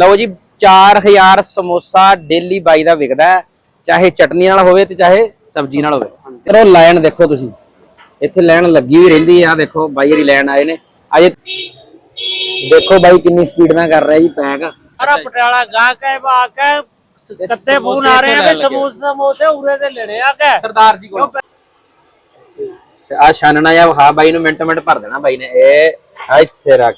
ਲਓ ਜੀ 4000 ਸਮੋਸਾ ਡੇਲੀ ਬਾਈ ਦਾ ਵਿਕਦਾ ਹੈ ਚਾਹੇ ਚਟਨੀ ਨਾਲ ਹੋਵੇ ਤੇ ਚਾਹੇ ਸਬਜ਼ੀ ਨਾਲ ਹੋਵੇ। ਚਲੋ ਲਾਈਨ ਦੇਖੋ ਤੁਸੀਂ। ਇੱਥੇ ਲਾਈਨ ਲੱਗੀ ਹੋਈ ਰਹਿੰਦੀ ਆ ਦੇਖੋ ਬਾਈ ਹਰੀ ਲਾਈਨ ਆਏ ਨੇ। ਅਜੇ ਦੇਖੋ ਬਾਈ ਕਿੰਨੀ ਸਪੀਡ ਨਾਲ ਕਰ ਰਿਹਾ ਜੀ ਪੈਕ ਅਰਾ ਪਟਿਆਲਾ ਗਾ ਕੇ ਬਾ ਕੇ ਕੱਤੇ ਫੋਨ ਆ ਰਹੇ ਆ ਕਿ ਸਮੋਸੇ ਸਮੋਸੇ ਉਰੇ ਦੇ ਲੈਣੇ ਆ ਕੇ। ਸਰਦਾਰ ਜੀ ਕੋਲ। ਆ ਛਾਨਣਾ ਜਾਂ ਹਾਂ ਬਾਈ ਨੂੰ ਮਿੰਟ ਮਿੰਟ ਭਰ ਦੇਣਾ ਬਾਈ ਨੇ। ਇਹ ਆ ਇੱਥੇ ਰੱਖ।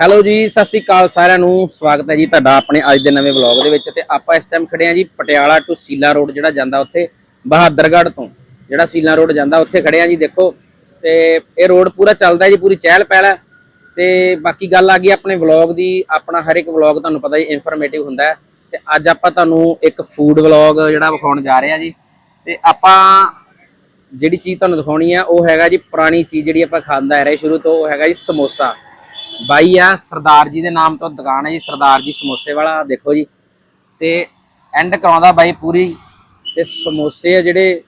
ਹੈਲੋ ਜੀ, ਸਤਿ ਸ੍ਰੀ ਅਕਾਲ ਸਾਰਿਆਂ ਨੂੰ। ਸਵਾਗਤ ਹੈ ਜੀ ਤੁਹਾਡਾ ਆਪਣੇ ਅੱਜ ਦੇ ਨਵੇਂ ਵਲੌਗ ਦੇ ਵਿੱਚ ਤੇ ਆਪਾਂ ਇਸ ਟਾਈਮ ਖੜੇ ਆ ਜੀ ਪਟਿਆਲਾ ਟੂ ਸੀਲਾ ਰੋਡ ਜਿਹੜਾ ਜਾਂਦਾ ਉੱਥੇ, ਬਹਾਦਰਗੜ੍ਹ ਤੋਂ। ਜਿਹੜਾ ਸੀਲਾ ਰੋਡ ਜਾਂਦਾ ਉੱਥੇ ਖੜੇ ਆ ਜੀ, ਦੇਖੋ। ਤੇ ਇਹ ਰੋਡ ਪੂਰਾ ਚੱਲਦਾ ਜੀ, ਪੂਰੀ ਚਹਿਲ ਪਹਿਲ ਹੈ। ਤੇ ਬਾਕੀ ਗੱਲ ਆ ਗਈ ਆਪਣੇ ਵਲੌਗ ਦੀ। ਆਪਣਾ ਹਰ ਇੱਕ ਵਲੌਗ ਤੁਹਾਨੂੰ ਪਤਾ ਜੀ ਇਨਫੋਰਮੇਟਿਵ ਹੁੰਦਾ ਹੈ। ਤੇ ਅੱਜ ਆਪਾਂ ਤੁਹਾਨੂੰ ਇੱਕ ਫੂਡ ਵਲੌਗ ਜਿਹੜਾ ਵਿਖਾਉਣ ਜਾ ਰਹੇ ਆ ਜੀ। ਤੇ ਆਪਾਂ ਜਿਹੜੀ ਚੀਜ਼ ਤੁਹਾਨੂੰ ਦਿਖਾਉਣੀ ਆ ਉਹ ਹੈਗਾ ਜੀ ਪੁਰਾਣੀ ਚੀਜ਼ ਜਿਹੜੀ ਆਪਾਂ ਖਾਂਦਾ ਆ ਰਹੇ ਸ਼ੁਰੂ ਤੋਂ, ਉਹ ਹੈਗਾ ਜੀ ਸਮੋਸਾ। ਬਾਈ ਆ, ਸਰਦਾਰ ਜੀ ਦੇ ਨਾਮ ਤੋਂ ਦੁਕਾਨ ਹੈ ਜੀ, ਸਰਦਾਰ ਜੀ ਸਮੋਸੇ ਵਾਲਾ, ਦੇਖੋ ਜੀ। ਤੇ ਐਂਡ ਕਰਾਉਂਦਾ ਬਾਈ ਪੂਰੀ। ਤੇ ਸਮੋਸੇ ਆ ਜਿਹੜੇ,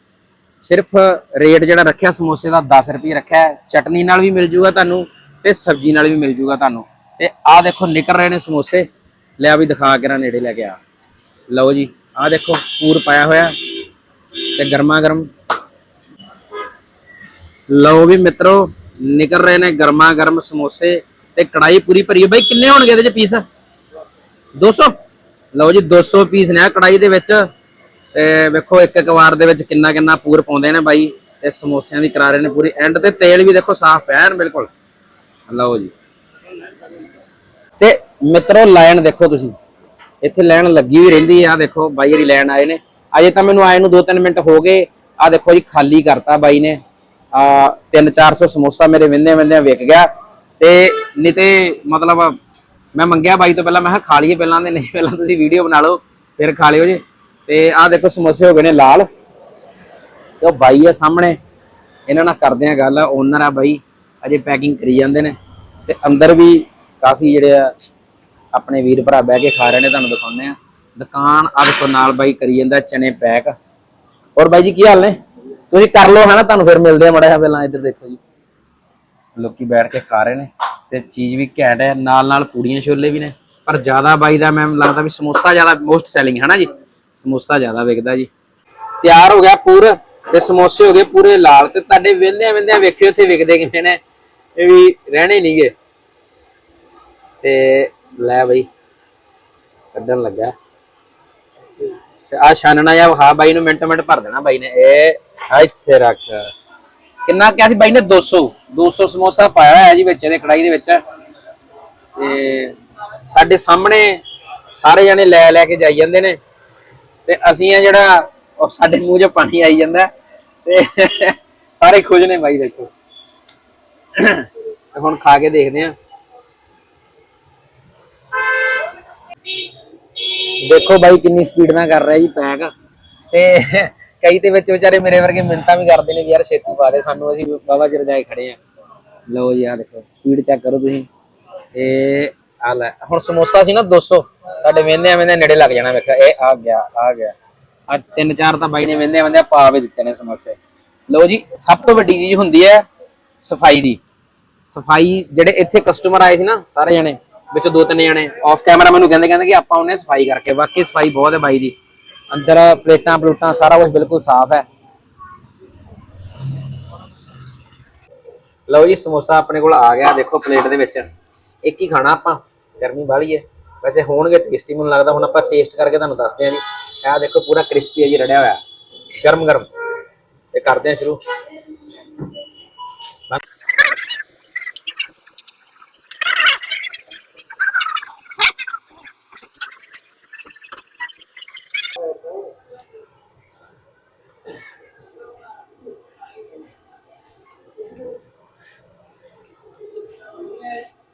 ਸਿਰਫ ਰੇਟ ਜਿਹੜਾ ਰੱਖਿਆ, ਸਮੋਸੇ ਦਾ 10 ਰੁਪਏ ਰੱਖਿਆ ਚਟਨੀ ਨਾਲ ਵੀ ਮਿਲ ਜੂਗਾ ਤੁਹਾਨੂੰ ਤੇ ਸਬਜ਼ੀ ਨਾਲ ਵੀ ਮਿਲ ਜੂਗਾ ਤੁਹਾਨੂੰ। ਤੇ ਆਹ ਦੇਖੋ, ਨਿਕਲ ਰਹੇ ਨੇ ਸਮੋਸੇ। ਲਿਆ ਵੀ ਦਿਖਾ ਕੇ ਨਾ ਨੇੜੇ ਲੈ ਕੇ ਆ। ਲਓ ਜੀ ਆਹ ਦੇਖੋ, ਪੂਰ ਪਾਇਆ ਹੋਇਆ। ਤੇ ਗਰਮਾ ਗਰਮ ਲਓ ਵੀ ਮਿੱਤਰੋ, ਨਿਕਲ ਰਹੇ ਨੇ ਗਰਮਾ ਗਰਮ ਸਮੋਸੇ। ਤੇ ਕੜਾਈ ਪੂਰੀ ਭਰੀ ਹੈ। ਬਾਈ ਕਿੰਨੇ ਹੋਣਗੇ ਇਹਦੇ ਚ ਪੀਸ 200 ਲਓ ਜੀ 200 ਪੀਸ ਨੇ ਆ ਕੜਾਈ ਦੇ ਵਿੱਚ। ਤੇ ਵੇਖੋ, ਇੱਕ ਇੱਕ ਵਾਰ ਦੇ ਵਿੱਚ ਕਿੰਨਾ ਕਿੰਨਾ ਪੂਰ ਪਾਉਂਦੇ ਨੇ ਬਾਈ। ਤੇ ਸਮੋਸਿਆਂ ਦੀ ਕਰਾ ਰਹੇ ਨੇ ਪੂਰੀ। ਐਂਡ ਤੇ ਤੇਲ ਵੀ ਦੇਖੋ ਸਾਫ਼ ਪਿਆ ਐਨ ਬਿਲਕੁਲ। ਲਓ ਜੀ। ਤੇ ਮਿੱਤਰੋ, ਲਾਈਨ ਦੇਖੋ ਤੁਸੀਂ। ਇੱਥੇ ਲਾਈਨ ਲੱਗੀ ਹੋਈ ਰਹਿੰਦੀ ਆ ਦੇਖੋ, ਬਾਈ ਜਿਹੜੀ ਲਾਈਨ ਆਏ ਨੇ। ਅਜੇ ਤਾਂ ਮੈਨੂੰ ਆਏ ਨੂੰ 2-3 ਮਿੰਟ ਹੋ ਗਏ। ਆ ਦੇਖੋ ਜੀ, ਖਾਲੀ ਕਰਤਾ ਬਾਈ ਨੇ। ਆ 3-400 ਸਮੋਸਾ ਮੇਰੇ ਵਿੰਨੇ ਵਿੰਨੇ ਵਿਕ ਗਿਆ। ਤੇ ਨਹੀਂ ਤੇ ਮਤਲਬ ਮੈਂ ਮੰਗਿਆ ਬਾਈ ਤੋਂ ਪਹਿਲਾਂ, ਮੈਂ ਕਿਹਾ ਖਾ ਲਈਏ ਪਹਿਲਾਂ ਤੇ, ਨਹੀਂ ਪਹਿਲਾਂ ਤੁਸੀਂ ਵੀਡੀਓ ਬਣਾ ਲਓ, ਫਿਰ ਖਾ ਲਿਓ ਜੀ। ਤੇ ਆਹ ਦੇਖੋ ਸਮੋਸੇ ਹੋ ਗਏ ਨੇ ਲਾਲ। ਤੇ ਉਹ ਬਾਈ ਆ ਸਾਹਮਣੇ, ਇਹਨਾਂ ਨਾਲ ਕਰਦੇ ਆ ਗੱਲ ਓਨਰ ਆ ਬਾਈ, ਅਜੇ ਪੈਕਿੰਗ ਕਰੀ ਜਾਂਦੇ ਨੇ। ਤੇ ਅੰਦਰ ਵੀ ਕਾਫੀ ਜਿਹੜੇ ਆ, ਆਪਣੇ ਵੀਰ ਭਰਾ ਬਹਿ ਕੇ ਖਾ ਰਹੇ ਨੇ, ਤੁਹਾਨੂੰ ਦਿਖਾਉਂਦੇ ਆ। ਦੁਕਾਨ ਆ ਦੇਖੋ ਨਾਲ ਬਾਈ ਕਰੀ ਜਾਂਦਾ ਚਨੇ ਪੈਕ ਔਰ ਬਾਈ ਜੀ ਕੀ ਹਾਲ ਨੇ? ਤੁਸੀਂ ਕਰ ਲਓ ਹਨਾ ਤੁਹਾਨੂੰ ਫਿਰ ਮਿਲਦੇ ਆ ਮੜਾ ਜਿਹਾ ਪਹਿਲਾਂ, ਇੱਧਰ ਦੇਖੋ ਜੀ। ਲੋਕੀ ਬੈਠ ਕੇ ਖਾ ਰਹੇ ਨੇ ਤੇ ਚੀਜ਼ ਵੀ ਘੈਂਟ ਹੈ, ਨਾਲ ਨਾਲ ਪੂੜੀਆਂ ਛੋਲੇ ਵੀ ਨੇ। ਪਰ ਜ਼ਿਆਦਾ ਬਾਈ ਦਾ ਮੈਨੂੰ ਲੱਗਦਾ ਵੀ ਸਮੋਸਾ ਜ਼ਿਆਦਾ ਮੋਸਟ ਸੈਲਿੰਗ ਹੈ ਨਾ ਜੀ? ਸਮੋਸਾ ਜ਼ਿਆਦਾ ਵਿਕਦਾ ਜੀ। ਤਿਆਰ ਹੋ ਗਿਆ ਪੂਰ ਤੇ ਸਮੋਸੇ ਹੋ ਗਏ ਪੂਰੇ ਲਾਲ ਤੇ ਤੁਹਾਡੇ ਵੇਂਦਿਆਂ ਵੇਂਦਿਆਂ ਵੇਖਿਓ ਉੱਥੇ ਵਿਕਦੇ ਕਿਵੇਂ ਨੇ। ਇਹ ਵੀ ਰਹਿਣੇ ਨਹੀਂਗੇ। ਤੇ ਲੈ ਬਈ, ਕੱਢਣ ਲੱਗਾ। ਤੇ ਆ ਛਾਨਣਾ ਜਾਂ ਹਾਂ ਬਾਈ ਨੂੰ ਮਿੰਟ ਮਿੰਟ ਭਰ ਦੇਣਾ ਬਾਈ ਨੇ। ਇਹ ਇੱਥੇ ਰੱਖ। ਕਿੰਨਾ ਕਿਹਾ ਸੀ ਬਾਈ ਨੇ? 200 200 ਸਮੋਸਾ ਪਾਇਆ ਹੋਇਆ ਜੀ ਵਿੱਚ, ਇਹਦੇ ਕੜਾਈ ਦੇ ਵਿੱਚ। ਤੇ ਸਾਡੇ ਸਾਹਮਣੇ ਸਾਰੇ ਜਣੇ ਲੈ ਲੈ ਕੇ ਜਾਈ ਜਾਂਦੇ ਨੇ। ਤੇ ਅਸੀਂ ਆ ਜਿਹੜਾ, ਉਹ ਸਾਡੇ ਮੂੰਹ 'ਚ ਪਾਣੀ ਆਈ ਜਾਂਦਾ। ਤੇ ਸਾਰੇ ਖੁਸ਼ ਨੇ ਬਾਈ ਦੇਖੋ। ਤੇ ਹੁਣ ਖਾ ਕੇ ਦੇਖਦੇ ਆ। ਦੇਖੋ ਬਾਈ ਕਿੰਨੀ ਸਪੀਡ ਨਾਲ ਕਰ ਰਿਹਾ ਜੀ ਪੈਕ ਤੇ ਕਈ ਤੇ ਵਿੱਚ ਵਿਚਾਰੇ ਮੇਰੇ ਵਰਗੇ ਮਿੰਤਾ ਵੀ ਕਰਦੇ ਨੇ ਵੀ ਯਾਰ ਛੇਤੀ ਪਾ ਦੇ, ਸਾਨੂੰ ਅਸੀਂ ਬਾਬਾ ਚਿਰ ਜਾਏ ਖੜੇ ਆ। ਲਓ ਜੀ ਆ ਦੇਖੋ ਸਪੀਡ ਚੈੱਕ ਕਰੋ ਤੁਸੀਂ। ਤੇ ਆ ਲੈ, ਹੁਣ ਸਮੋਸਾ ਸੀ ਨਾ 200 ਸਾਡੇ ਵੇਂਦੇ ਐਵੇਂ ਦੇ ਨੇੜੇ ਲੱਗ ਜਾਣਾ, ਵੇਖਿਆ, ਇਹ ਆ ਗਿਆ ਆ ਗਿਆ। ਆ ਤਿੰਨ ਚਾਰ ਤਾਂ ਬਾਈ ਨੇ ਵੇਂਦੇ ਐਵੇਂ ਦੇ ਪਾ ਵੀ ਦਿੱਤੇ ਨੇ ਸਮੋਸੇ। ਲਓ ਜੀ, ਸਭ ਤੋਂ ਵੱਡੀ ਚੀਜ਼ ਹੁੰਦੀ ਹੈ ਸਫ਼ਾਈ ਦੀ। ਸਫ਼ਾਈ ਜਿਹੜੇ ਇੱਥੇ ਕਸਟਮਰ ਆਏ ਸੀ ਨਾ, ਸਾਰੇ ਜਣੇ, ਵਿੱਚ ਦੋ ਤਿੰਨ ਜਣੇ ਆਫ ਕੈਮਰਾ ਮੈਨੂੰ ਕਹਿੰਦੇ ਕਹਿੰਦੇ ਕਿ ਆਪਾਂ ਉਹਨੇ ਸਫ਼ਾਈ ਕਰਕੇ ਵਾਕਈ ਸਫ਼ਾਈ ਬਹੁਤ ਹੈ ਬਾਈ ਦੀ। ਅੰਦਰ ਪਲੇਟਾਂ ਪਲੂਟਾਂ, ਸਾਰਾ ਕੁਝ ਬਿਲਕੁਲ ਸਾਫ਼ ਹੈ। ਲਓ ਜੀ, ਸਮੋਸਾ ਆਪਣੇ ਕੋਲ ਆ ਗਿਆ, ਦੇਖੋ ਪਲੇਟ ਦੇ ਵਿੱਚ। ਇੱਕ ਹੀ ਖਾਣਾ ਆਪਾਂ? ਗਰਮੀ ਵਾਲੀ ਹੈ ਵੈਸੇ ਹੋਣਗੇ ਟੇਸਟੀ ਮੈਨੂੰ ਲੱਗਦਾ ਹੁਣ ਆਪਾਂ ਟੇਸਟ ਕਰਕੇ ਤੁਹਾਨੂੰ ਦੱਸਦੇ ਹਾਂ ਜੀ। ਆਹ ਦੇਖੋ, ਪੂਰਾ ਕ੍ਰਿਸਪੀ ਹੈ ਜੀ, ਰੜਿਆ ਹੋਇਆ। ਗਰਮ ਗਰਮ ਤੇ ਕਰਦੇ ਹਾਂ ਸ਼ੁਰੂ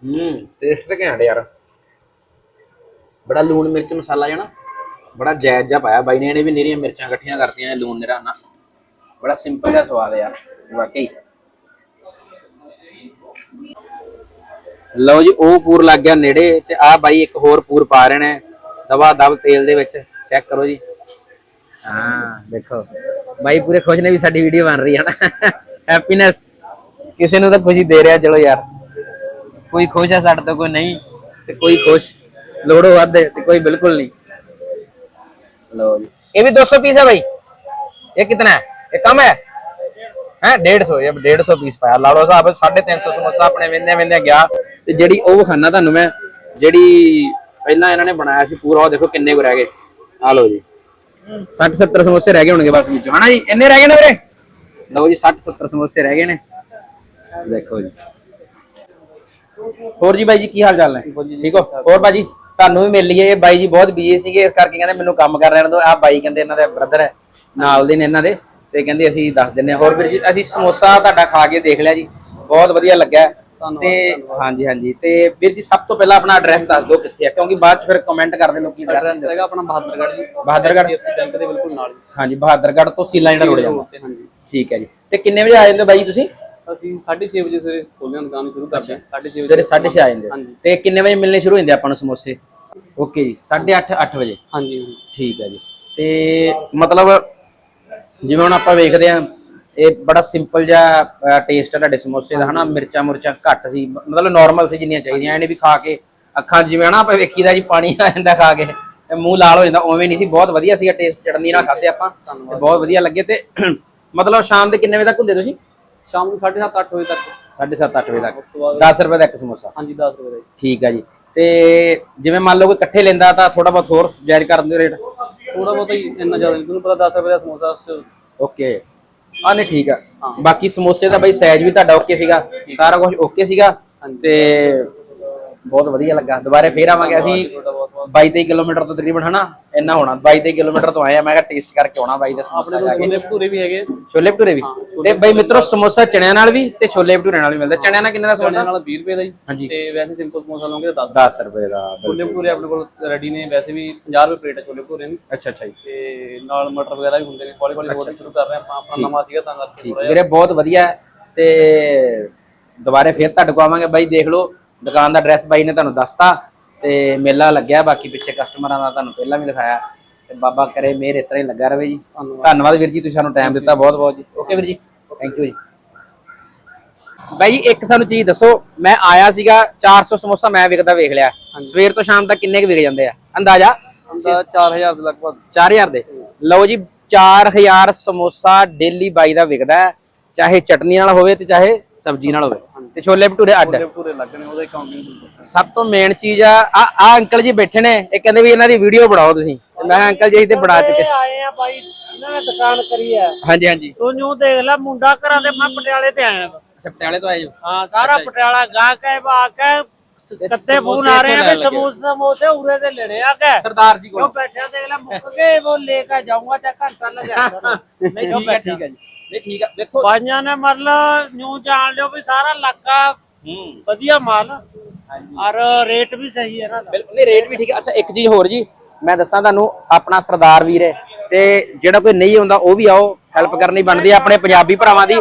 ਹੂੰ ਟੇਸਟ ਤੇ ਘੈਂਟ ਯਾਰ। ਬੜਾ ਲੂਣ ਮਿਰਚ ਮਸਾਲਾ ਜਣਾ ਬੜਾ ਜਾਇਜ਼ ਜਿਹਾ ਪਾਇਆ। ਬਾਈ ਨੇ ਇਹਨੇ ਵੀ ਨਿਰੀਆਂ ਮਿਰਚਾਂ ਇਕੱਠੀਆਂ ਕਰਤੀਆਂ ਲੂਣ ਨਿਰਾ ਬੜਾ ਸਿੰਪਲ ਜਿਹਾ ਸਵਾਦ ਯਾਰ, ਵਾਕਈ। ਲਓ ਜੀ, ਉਹ ਪੂਰ ਲੱਗ ਗਿਆ ਨੇੜੇ ਤੇ ਆਹ ਬਾਈ ਇੱਕ ਹੋਰ ਪੂਰ ਪਾ ਰਹੇ ਨੇ। ਦਵਾ ਦਬ ਤੇਲ ਦੇ ਵਿੱਚ ਚੈੱਕ ਕਰੋ ਜੀ। ਹਾਂ, ਦੇਖੋ। ਬਾਈ ਪੂਰੇ ਖੁਸ਼ ਨੇ ਵੀ ਸਾਡੀ ਵੀਡੀਓ ਬਣ ਰਹੀ ਹੈ ਨਾ। ਹੈਪੀਨੈਸ ਕਿਸੇ ਨੂੰ ਤਾਂ ਖੁਸ਼ੀ ਦੇ ਰਿਹਾ, ਚਲੋ ਯਾਰ। ਕੋਈ ਖੁਸ਼ ਹੈ ਸਾਡੇ ਤੋਂ, ਕੋਈ ਨਹੀਂ, ਤੇ ਕੋਈ ਖੁਸ਼, ਲੋੜੋ ਵੱਧ ਹੈ, ਤੇ ਕੋਈ ਬਿਲਕੁਲ ਨਹੀਂ। ਲਓ ਜੀ। ਇਹ ਵੀ 200 ਪੀਸ ਹੈ ਭਾਈ ਇਹ ਕਿਤਨਾ ਹੈ? ਇਹ ਕਮ ਹੈ? ਹੈ 150 ਇਹ 150 ਪੀਸ ਪਾਇਆ। ਲਾ ਲਓ ਸਾਹਿਬ 350 ਸਮੋਸਾ ਆਪਣੇ ਵਿੰਦੇ ਵਿੰਦੇ ਗਿਆ। ਤੇ ਜਿਹੜੀ ਉਹ ਖਾਣਾ ਤੁਹਾਨੂੰ ਮੈਂ, ਜਿਹੜੀ ਪਹਿਲਾਂ ਇਹਨਾਂ ਨੇ ਬਣਾਇਆ ਸੀ ਪੂਰਾ, ਉਹ ਦੇਖੋ ਕਿੰਨੇ ਕੁ ਰਹਿ ਗਏ। ਆ ਲਓ ਜੀ। 60 70 ਸਮੋਸੇ ਰਹਿ ਗਏ ਹੋਣਗੇ ਬਸ ਵਿੱਚੋਂ। ਹਨਾ ਜੀ? ਇੰਨੇ ਰਹਿ ਗਏ ਨੇ ਵੀਰੇ? ਲਓ ਜੀ 60 70 ਸਮੋਸੇ ਰਹਿ ਗਏ ਨੇ। ਦੇਖੋ ਜੀ। ਹੋਰ ਜੀ ਬਾਈ ਜੀ ਕੀ ਹਾਲ ਚਾਲ ਨੇ? ਠੀਕ ਹੋ ਹੋਰ ਬਾਈ ਜੀ ਤੁਹਾਨੂੰ ਵੀ ਮਿਲ ਲਈਏ। ਇਹ ਬਾਈ ਜੀ ਬਹੁਤ ਬੀਜੀ ਸੀਗੇ ਇਸ ਕਰਕੇ ਕਹਿੰਦੇ ਮੈਨੂੰ ਕੰਮ ਕਰ ਲੈਣ ਦਿਓ। ਆਹ ਬਾਈ ਕਹਿੰਦੇ ਇਹਨਾਂ ਦੇ ਬ੍ਰਦਰ ਹੈ ਨਾਲ ਦੇ ਨੇ ਇਹਨਾਂ ਦੇ। ਤੇ ਕਹਿੰਦੇ ਅਸੀਂ ਦੱਸ ਦਿੰਨੇ ਹਾਂ। ਹੋਰ ਵੀਰ ਜੀ ਅਸੀਂ ਸਮੋਸਾ ਤੁਹਾਡਾ ਖਾ ਕੇ ਦੇਖ ਲਿਆ ਜੀ। ਬਹੁਤ ਵਧੀਆ ਲੱਗਾ ਤੇ ਹਾਂਜੀ ਹਾਂਜੀ। ਤੇ ਵੀਰ ਜੀ ਸਭ ਤੋਂ ਪਹਿਲਾਂ ਆਪਣਾ ਐਡਰੈਸ ਦੱਸ ਦਿਓ ਕਿੱਥੇ ਹੈ ਕਿਉਂਕਿ ਬਾਅਦ ਚ ਫਿਰ ਕਮੈਂਟ ਕਰਦੇ ਲੋਕੀ ਐਡਰੈਸ ਹੈਗਾ ਆਪਣਾ ਬਹਾਦਰਗੜ੍ਹ ਜੀ। ਬਹਾਦਰਗੜ੍ਹ? ਐਫਸੀ ਬੈਂਕ ਦੇ ਬਿਲਕੁਲ ਨਾਲ ਹਾਂਜੀ ਬਹਾਦਰਗੜ੍ਹ ਤੋਂ ਸੀਲਾ ਜਿਹੜਾ ਰੋਡ ਜਾਂਦਾ। ਹਾਂਜੀ। ਠੀਕ ਹੈ ਜੀ। ਤੇ ਕਿੰਨੇ ਵਜੇ ਆ ਜਾਂਦੇ ਹੋ ਬਾਈ ਤੁਸੀਂ? ਅਸੀਂ 6:30 ਵਜੇ ਸਵੇਰੇ ਖੋਲ੍ਹਦੇ ਹਾਂ ਦੁਕਾਨ ਸ਼ੁਰੂ ਕਰਦੇ ਹਾਂ। 6:30 ਸਵੇਰੇ 6:30 ਆ ਜਾਂਦੇ। ਹਾਂਜੀ। ਤੇ ਕਿੰਨੇ ਵਜੇ ਮਿਲਣੇ ਸ਼ੁਰੂ ਹੋ ਜਾਂਦੇ ਆਪਾਂ ਨੂੰ ਸਮੋਸੇ? ਓਕੇ ਜੀ 8:30 8 ਵਜੇ? ਹਾਂਜੀ ਹਾਂਜੀ। ਠੀਕ ਹੈ ਜੀ। ਤੇ ਮਤਲਬ ਜਿਵੇਂ ਹੁਣ ਆਪਾਂ ਵੇਖਦੇ ਆ ਇਹ ਬੜਾ ਸਿੰਪਲ ਜਿਹਾ ਟੇਸਟ ਹੈ ਤੁਹਾਡੇ ਸਮੋਸੇ ਦਾ ਹਨਾ? ਮਿਰਚਾਂ ਮੁਰਚਾਂ ਘੱਟ ਸੀ ਮ- ਮਤਲਬ ਨਾਰਮਲ ਸੀ ਜਿੰਨੀਆਂ ਚਾਹੀਦੀਆਂ ਐਨੇ ਵੀ ਖਾ ਕੇ ਅੱਖਾਂ 'ਚ ਜਿਵੇਂ ਹਨਾ ਆਪਾਂ ਵੇਖੀਦਾ ਜੀ ਪਾਣੀ ਆ ਜਾਂਦਾ ਖਾ ਕੇ ਤੇ ਮੂੰਹ ਲਾਲ ਹੋ ਜਾਂਦਾ ਉਵੇਂ ਨਹੀਂ ਸੀ। ਬਹੁਤ ਵਧੀਆ ਸੀਗਾ ਟੇਸਟ ਚਟਨੀ ਨਾਲ ਖਾਦੇ ਆਪਾਂ ਤੇ ਬਹੁਤ ਵਧੀਆ ਲੱਗੇ ਤੇ ਮਤਲਬ ਸ਼ਾਮ ਦੇ ਕਿੰਨੇ ਵਜੇ ਤੱਕ ਹੁੰਦੇ ਤੁਸੀਂ? ਸ਼ਾਮ ਨੂੰ 7:30 8 ਵਜੇ ਤੱਕ। 7:30 8 ਵਜੇ ਤੱਕ। ਤੋਂ ਬਾਅਦ 10 ਰੁਪਏ ਦਾ ਇੱਕ ਸਮੋਸਾ। ਹਾਂਜੀ 10 ਰੁਪਏ ਦਾ ਜੀ ਠੀਕ ਹੈ ਜੀ। ਤੇ ਜਿਵੇਂ ਮੰਨ ਲਓ ਕੋਈ ਇਕੱਠੇ ਲੈਂਦਾ ਤਾਂ ਥੋੜਾ ਬਹੁਤ ਹੋਰ ਜਾਇਜ਼ ਕਰ ਦਿੰਦੇ ਰੇਟ? ਥੋੜਾ ਬਹੁਤ ਹੀ ਇੰਨਾ ਜ਼ਿਆਦਾ ਨਹੀਂ। ਤੁਹਾਨੂੰ ਪਤਾ 10 ਰੁਪਏ ਦਾ ਸਮੋਸਾ ਓਕੇ। ਆ ਨਹੀਂ ਠੀਕ ਆ। ਬਾਕੀ ਸਮੋਸੇ ਦਾ ਬਾਈ ਸਾਈਜ਼ ਵੀ ਤੁਹਾਡਾ ਓਕੇ ਸੀਗਾ। ਸਾਰਾ ਕੁਝ ਓਕੇ ਸੀਗਾ। ਤੇ ਬਹੁਤ ਵਧੀਆ ਲੱਗਾ। ਦੁਬਾਰੇ ਫੇਰ ਆਵਾਂਗੇ ਅਸੀਂ 22 23 ਕਿਲੋਮੀਟਰ ਤੋਂ ਤਕਰੀਬਨ ਹਨਾ? ਇੰਨਾ ਹੋਣਾ। 22 23 ਕਿਲੋਮੀਟਰ ਤੋਂ ਆਏ ਆ ਮੈਂ ਕਿਹਾ ਟੇਸਟ ਕਰਕੇ ਆਉਣਾ ਬਾਈ ਦਾ ਸਮੋਸਾ ਜਾ ਕੇ। ਛੋਲੇ ਭਟੂਰੇ ਵੀ ਹੈਗੇ। ਛੋਲੇ ਭਟੂਰੇ ਵੀ? ਤੇ ਬਾਈ ਮਿੱਤਰੋ ਸਮੋਸਾ ਚਣਿਆਂ ਨਾਲ ਵੀ ਤੇ ਛੋਲੇ ਭਟੂਰੇ ਨਾਲ ਵੀ ਮਿਲਦਾ। ਚਣਿਆਂ ਨਾਲ ਕਿੰਨੇ ਦਾ ਸਮੋਸਾ? ਨਾਲ 20 ਰੁਪਏ ਦਾ ਜੀ। ਤੇ ਵੈਸੇ ਸਿੰਪਲ ਸਮੋਸਾ ਲਓਗੇ ਤਾਂ 10 10 ਰੁਪਏ ਦਾ ਛੋਲੇ ਭਟੂਰੇ ਆਪਣੇ ਕੋਲ ਰੈਡੀ ਨੇ। ਵੈਸੇ ਵੀ 50 ਰੁਪਏ ਪਲੇਟ ਹੈ ਛੋਲੇ ਭਟੂਰੇ ਦੀ। ਅੱਛਾ ਅੱਛਾ ਜੀ। ਤੇ ਨਾਲ ਮਟਰ ਵਗੈਰਾ ਵੀ ਹੁੰਦੇ ਨੇ। ਹੌਲੀ ਹੌਲੀ ਹੋਰ ਵੀ ਸ਼ੁਰੂ ਕਰ ਰਹੇ ਆਪਾਂ। ਆਪਣਾ ਨਵਾਂ ਸੀਗਾ ਤਾਂ ਕਰਕੇ ਵੀਰੇ ਬਹੁਤ ਵਧੀਆ। ਤੇ ਦੁਬਾਰੇ ਫੇਰ ਤੁਹਾਡੇ ਕੋਲ ਆਵਾਂਗੇ। ਬਾਈ ਦੇਖ ਲਓ ਦੁਕਾਨ ਦਾ ਐਡਰੈਸ ਬਾਈ ਨੇ ਤੁਹਾਨੂੰ ਦੱਸਤਾ ਤੇ ਮੇਲਾ ਲੱਗਿਆ ਬਾਕੀ ਪਿੱਛੇ ਕਸਟਮਰਾਂ ਦਾ ਤੁਹਾਨੂੰ ਪਹਿਲਾਂ ਵੀ ਦਿਖਾਇਆ। ਤੇ ਬਾਬਾ ਕਰੇ ਮੇਰ ਇਤਰਾ ਹੀ ਲੱਗਾ ਰਵੇ ਜੀ। ਧੰਨਵਾਦ। ਵੀਰ ਜੀ ਤੁਸੀਂ ਸਾਨੂੰ ਟਾਈਮ ਦਿੱਤਾ ਬਹੁਤ ਬਹੁਤ ਜੀ। ਓਕੇ ਵੀਰ ਜੀ ਥੈਂਕ ਯੂ ਜੀ। ਬਾਈ ਇੱਕ ਸਾਨੂੰ ਚੀਜ਼ ਦੱਸੋ ਮੈਂ ਆਇਆ ਸੀਗਾ 400 ਸਮੋਸਾ ਮੈਂ ਵਿਕਦਾ ਵੇਖ ਲਿਆ। ਸਵੇਰ ਤੋਂ ਸ਼ਾਮ ਤੱਕ ਕਿੰਨੇ ਕੁ ਵਿਕ ਜਾਂਦੇ ਆ? ਅੰਦਾਜ਼ਾ? ਅੰਦਾ 4000 ਦੇ ਲਗਭਗ। 4000 ਦੇ। ਲਓ ਜੀ 4000 ਸਮੋਸਾ ਡੇਲੀ ਬਾਈ ਦਾ ਵਿਕਦਾ ਹੈ ਚਾਹੇ ਚਟਨੀ ਨਾਲ ਹੋਵੇ ਤੇ ਚਾਹੇ ਸਬਜ਼ੀ ਨਾਲ ਹੋਵੇ। ਤੇ ਛੋਲੇ ਭਟੂਰੇ ਅੱਡ। ਛੋਲੇ ਭਟੂਰੇ ਲੱਗਣੇ ਉਹਦੇ ਕਾਊਂਟਿੰਗ ਸਭ ਤੋਂ ਮੇਨ ਚੀਜ਼ ਆ ਆ ਆ ਅੰਕਲ ਜੀ ਬੈਠੇ ਨੇ ਇਹ ਕਹਿੰਦੇ ਵੀ ਇਹਨਾਂ ਦੀ ਵੀਡੀਓ ਬਣਾਓ ਤੁਸੀਂ। ਤੇ ਮੈਂ ਕਿਹਾ ਅੰਕਲ ਜੀ ਅਸੀਂ ਤੇ ਬਣਾ ਚੁੱਕੇ। ਆਏ ਆ ਬਾਈ ਇਹਨਾਂ ਨੇ ਦੁਕਾਨ ਕਰੀ ਹੈ ਹਾਂਜੀ ਹਾਂਜੀ। ਤੂੰ ਨੂੰ ਦੇਖ ਲੈ ਮੁੰਡਾ ਘਰਾਂ ਦੇ ਮੈਂ ਪਟਿਆਲੇ ਤੇ ਆਇਆ ਵਾ। ਅੱਛਾ ਪਟਿਆਲੇ ਤੋਂ ਆਏ ਜੋ ਹਾਂ ਸਾਰਾ ਪਟਿਆਲਾ ਗਾ ਕੇ ਬਾ ਕੇ ਕੱਤੇ ਫੋਨ ਆ ਰਹੇ ਆ ਵੀ ਸਮੋਸੇ ਸਮੋਸੇ ਉਰੇ ਦੇ ਲੈਣੇ ਆ ਕੇ। ਸਰਦਾਰ ਜੀ ਕਿਉਂ ਬੈਠਿਆ ਦੇਖ ਲੈ ਮੁੱਕ ਗਏ ਉਹ ਲੈ ਕੇ ਜਾਊਂਗਾ ਤੇ ਘੰਟਾ ਲਗਾ ਨਹੀਂ ਠੀਕ ਹੈ ਠੀਕ ਹੈ ਜੀ। ਨਹੀਂ ਠੀਕ ਹੈ ਵੇਖੋ। ਬਾਈਆਂ ਨੇ ਮਤਲਬ ਨਿਊ ਜਾਣ ਲਿਓ ਵੀ ਸਾਰਾ ਇਲਾਕਾ ਹੂੰ। ਵਧੀਆ ਮਾਲ ਔਰ ਰੇਟ ਵੀ ਸਹੀ ਹੈ ਨਾ। ਬਿਲਕੁਲ ਨਹੀਂ ਰੇਟ ਵੀ ਠੀਕ ਹੈ ਅੱਛਾ ਇੱਕ ਚੀਜ਼ ਹੋਰ ਜੀ ਮੈਂ ਦੱਸਾਂ ਤੁਹਾਨੂੰ ਆਪਣਾ ਸਰਦਾਰ ਵੀਰ ਹੈ ਤੇ ਜਿਹੜਾ ਕੋਈ ਨਹੀਂ ਹੁੰਦਾ ਉਹ ਵੀ ਆਓ ਹੈਲਪ ਕਰਨੀ ਬਣਦੀ ਹੈ ਆਪਣੇ ਪੰਜਾਬੀ ਭਰਾਵਾਂ ਦੀ।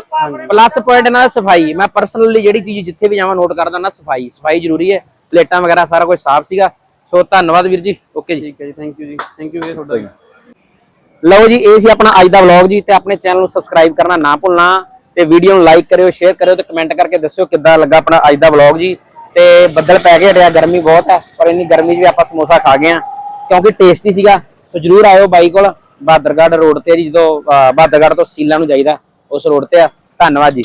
ਪਲੱਸ ਪੁਆਇੰਟ ਇਹਨਾਂ ਦਾ ਸਫ਼ਾਈ ਮੈਂ ਪਰਸਨਲੀ ਜਿਹੜੀ ਚੀਜ਼ ਜਿੱਥੇ ਵੀ ਜਾਵਾਂ ਨੋਟ ਕਰਦਾ ਨਾ ਸਫ਼ਾਈ ਸਫ਼ਾਈ ਜ਼ਰੂਰੀ ਹੈ ਪਲੇਟਾਂ ਵਗੈਰਾ ਸਾਰਾ ਕੁਝ ਸਾਫ਼ ਸੀਗਾ। ਸੋ ਧੰਨਵਾਦ ਵੀਰ ਜੀ ਓਕੇ ਜੀ। ਠੀਕ ਹੈ ਜੀ ਥੈਂਕ ਯੂ ਜੀ ਥੈਂਕ ਯੂ ਵੀਰੇ ਤੁਹਾਡਾ। ਵੀ। ਲਓ ਜੀ ਇਹ ਸੀ ਆਪਣਾ ਅੱਜ ਦਾ ਵਲੌਗ ਜੀ ਤੇ ਆਪਣੇ ਚੈਨਲ ਨੂੰ ਸਬਸਕ੍ਰਾਈਬ ਕਰਨਾ ਨਾ ਭੁੱਲਣਾ ਤੇ ਵੀਡੀਓ ਨੂੰ ਲਾਈਕ ਕਰਿਓ ਸ਼ੇਅਰ ਕਰਿਓ ਤੇ ਕਮੈਂਟ ਕਰਕੇ ਦੱਸਿਓ ਕਿੱਦਾਂ ਲੱਗਾ ਆਪਣਾ ਅੱਜ ਦਾ ਵਲੌਗ ਜੀ। ਤੇ ਬੱਦਲ ਪੈ ਗਏ ਰਿਹਾ ਗਰਮੀ ਬਹੁਤ ਹੈ ਪਰ ਇੰਨੀ ਗਰਮੀ 'ਚ ਵੀ ਆਪਾਂ ਸਮੋਸਾ ਖਾ ਗਏ ਆ ਕਿਉਂਕਿ ਟੇਸਟੀ ਸੀਗਾ। ਸੋ ਜਰੂਰ ਆਇਓ ਬਾਈ ਕੋਲ ਬਹਾਦਰਗੜ੍ਹ ਰੋਡ ਤੇ ਜੀ ਜਦੋਂ ਅਹ, ਬਹਾਦਰਗੜ੍ਹ ਤੋਂ ਸੀਲਾ ਨੂੰ ਜਾਈਦਾ ਉਸ ਰੋਡ ਤੇ ਆ। ਧੰਨਵਾਦ ਜੀ।